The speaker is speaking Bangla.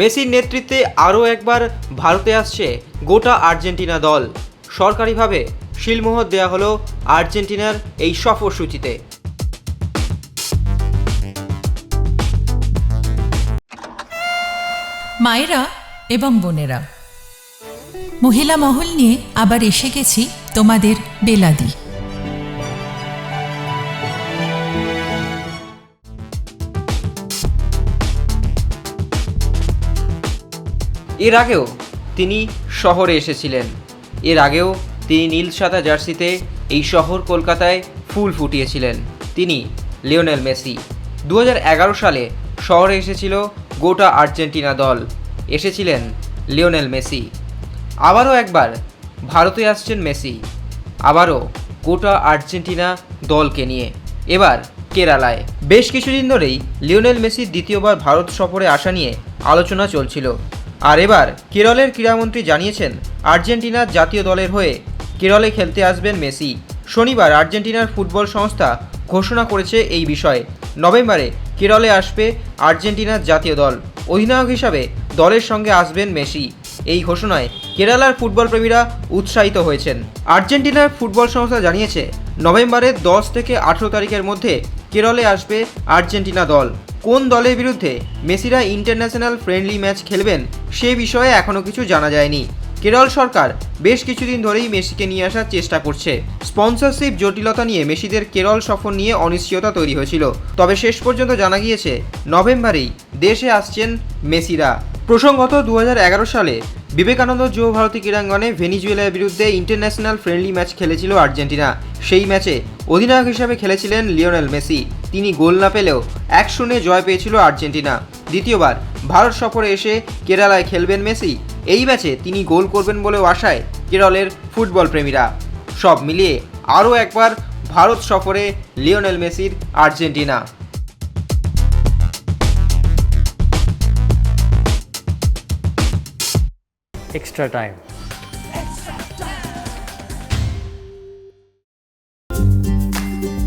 মেসির নেতৃত্বে আরও একবার ভারতে আসছে গোটা আর্জেন্টিনা দল। সরকারিভাবে শিলমোহর দেওয়া হলো আর্জেন্টিনার এই সফরসূচিতে মায়েরা এবং বোনেরা, মহিলা মহল নিয়ে আবার এসে গেছি তোমাদের বেলাদি। এর আগেও তিনি শহরে এসেছিলেন। এর আগেও তিনি নীল সাদা জার্সিতে এই শহর কলকাতায় ফুল ফুটিয়েছিলেন। তিনি লিওনেল মেসি। দু হাজার এগারো সালে শহরে এসেছিল গোটা আর্জেন্টিনা দল। এসেছিলেন লিওনেল মেসি। আবারও একবার ভারতে আসছেন মেসি। আবারও গোটা আর্জেন্টিনা দলকে নিয়ে। এবার কেরালায়। বেশ কিছুদিন ধরেই লিওনেল মেসির দ্বিতীয়বার ভারত সফরে আসা নিয়ে আলোচনা চলছিল। আর এবার কেরলের ক্রীড়ামন্ত্রী জানিয়েছেন আর্জেন্টিনার জাতীয় দলের হয়ে কেরলে খেলতে আসবেন মেসি। শনিবার আর্জেন্টিনার ফুটবল সংস্থা ঘোষণা করেছে এই বিষয়ে। নভেম্বরে কেরলে আসবে আর্জেন্টিনার জাতীয় দল। অধিনায়ক হিসাবে দলের সঙ্গে আসবেন মেসি। এই ঘোষণায় কেরালার ফুটবল প্রেমীরা উৎসাহিত হয়েছেন। আর্জেন্টিনার ফুটবল সংস্থা জানিয়েছে, নভেম্বরের দশ থেকে আঠেরো তারিখের মধ্যে কেরলে আসবে আর্জেন্টিনা দল। কোন দলের বিরুদ্ধে মেসিরা ইন্টারন্যাশনাল ফ্রেন্ডলি ম্যাচ খেলবেন সে বিষয়ে এখনও কিছু জানা যায়নি। কেরল সরকার বেশ কিছুদিন ধরেই মেসিকে নিয়ে আসার চেষ্টা করছে। স্পন্সরশিপ জটিলতা নিয়ে মেসিদের কেরল সফর নিয়ে অনিশ্চয়তা তৈরি হয়েছিল। তবে শেষ পর্যন্ত জানা গিয়েছে, নভেম্বরেই দেশে আসছেন মেসিরা। প্রসঙ্গত দু হাজার এগারো সালে বিবেকানন্দ যুব ভারতী ক্রীড়াঙ্গনে ভেনিজুয়েলার বিরুদ্ধে ইন্টারন্যাশনাল ফ্রেন্ডলি ম্যাচ খেলেছিল আর্জেন্টিনা। সেই ম্যাচে অধিনায়ক হিসেবে খেলেছিলেন লিওনেল মেসি। তিনি গোল না পেলেও এক শূন্যে জয় পেয়েছিল আর্জেন্টিনা। দ্বিতীয়বার ভারত সফরে এসে কেরালায় খেলবেন মেসি। এই ম্যাচে তিনি গোল করবেন বলেও আশায় কেরলের ফুটবল প্রেমীরা। সব মিলিয়ে আরও একবার ভারত সফরে লিওনেল মেসির Argentina. Extra time.